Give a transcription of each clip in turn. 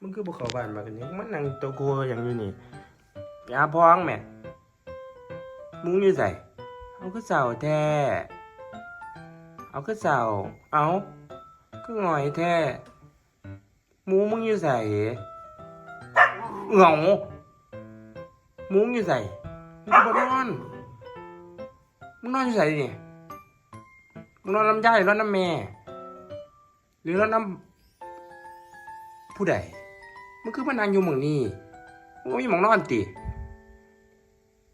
มึงคือบุกเข้าบ้านมากันนี่มันนั่งตัวกลัวอย่างอยู่นี่ยาพ้องแหม่มึงอยู่ใส่เอาก็เสาแท้เอาก็เสาเอาก็หงอยแท้หมูมึงอยู่ใส่เหงาหมูมึงอยู่ใส่มึงก็บ่นอนมึงนอนอยู่ใส่นี่มึงนอนน้ำย่ายหรือนอนน้ำแม่หรือนอนน้ำผู้ใด มันคือมันนางอยู่หมองนี่มันบ่มีหมองนอนติ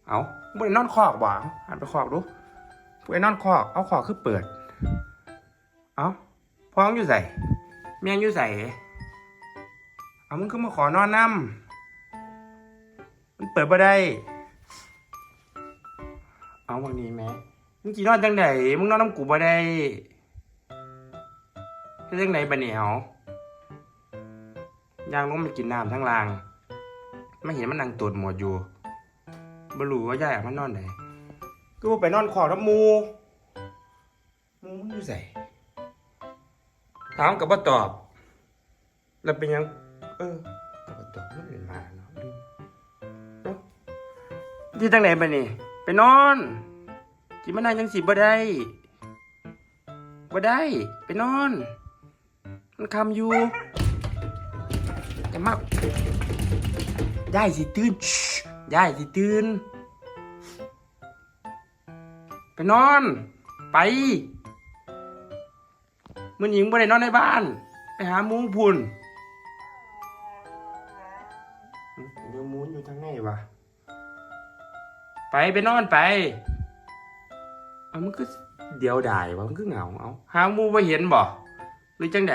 เอาบ่ได้นอนคอกบ่าหันไปคอกดูผู้ใดนอนคอก เอาคอกคือเปิด เอาพ้องอยู่ใส่แม่งอยู่ใส่เอามึงคือมาขอนอนน้ำมันเปิดบ่ได้ เอาบางนี้แม่มึงจีนอนจังไดมึงนอนน้ำกูบ่ได้เฮ็ดจังไดบัดนี้เหร ยางลงไปกินน้ำทั้งรางไม่เห็นมันนั่งตดหมดอยู่บ่รู้ว่าย่ายมันนอนไหนก็ไปนอนขอน้ำหมูมูมึงอยู่ใส่ถามกับบ่ตอบ แล้วเป็นยัง เออกับบ่ตอบมันเป็นมาเนาะนาะที่ตั้งไหนไปนี่ ไปนอนจิมันนั่งจังสิบ่ได้บ่ได้ ไปนอน มันคำอยู่ อย่ามาย่ายสิตื่นชิย่ายสิตื่น ไปนอน ไปมันหญิงบ่ได้นอนในบ้าน ไปหามุ้งพุ่นเดี๋ยวมุ้นอยู่ทางไหนวะไปไปนอนไปเอามันก็เดียวดายวะมันก็เหงาเอาหาหมูไปเห็นบ่หรือจังได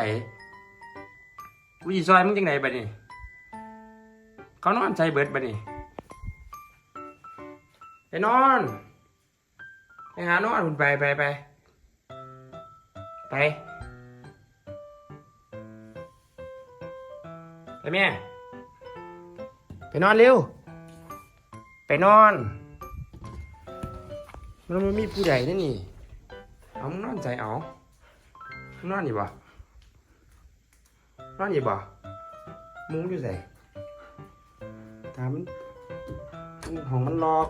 กูสิซอยมึงจังไดบัดนี้ เขานอนใส่เบิดบัดนี้ไปนอนไปหานอนคุณไปไปไปไปไปแม่ไปนอนเร็ว ไปนอน มันมันมีผู้ใดนั่นี่ เอามึงนอนใจเอามึงนอนอยู่บ่ นอนอยู่บ่มุ้งอยู่ใส่ถามมันมันของมันลอก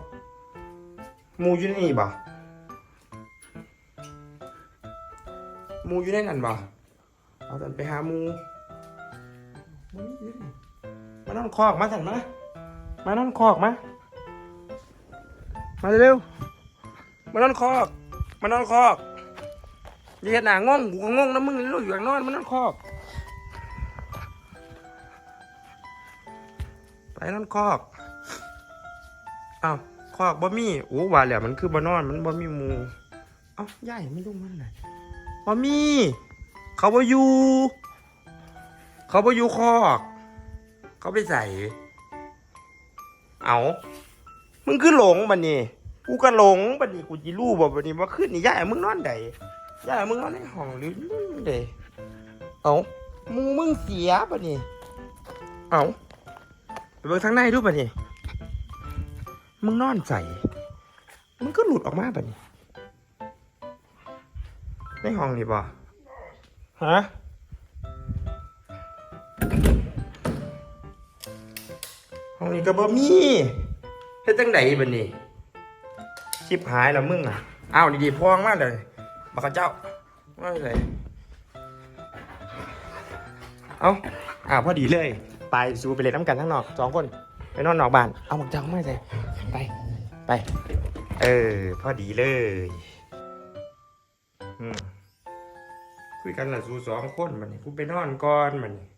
หมูอยู่ในนี่บ่หมูอยู่ในนั่นบ่เอาตันไปหาหมูบ่มีอยู่นี่มานอนคอกมาสั่นมา มานอนคอกมา มาเร็วมานอนคอก มานอนคอกอย่าเห็นหนางงกูก็งงนะมึงนี่ลูกอยู่ข้างนอนมานอนคอก ไปนอนคอกอ้าวคอกบ่มีโอ้ว่าแล้วมันคือบ่นอนมันบ่มีหมูเอ้าย่ายไม่รู้มันไหนบ่มี เขาบ่อยู่ เขาบ่อยู่คอก เขาไปใส่ เอามึงคือหลงบัดนี้กูก็หลงบัดนี้กูจิรู้บ่บัดนี้ว่าขึ้นนี่ย่ายมึงนอนใดย่ายมึงนอนในห้องหรือใดเอามูมึงเสียบัดนี้เอา ไปเบิ่งทางในดูป่ะนี่มึงนอนใส่มึงก็หลุดออกมาป่ะนี่ในห้องนี่ป่ะฮะห้องนี้ก็บ่มีเฮ็ดจังไดบัดนี้ชิบหายแล้วมึงอะอ้าวดีๆพองมากเลยบักเจ้าว่าเลยเอ้าอ้าพอดีเลย ไปซูไปเล่นน้ำกันทั้งนอกสองคนไปนอนนอกบ้านเอาหมวกจังไม่ใส่ไปไป เออพอดีเลยคุยกันละซูสองคนมันนี่กูไปนอนก่อนมันนี่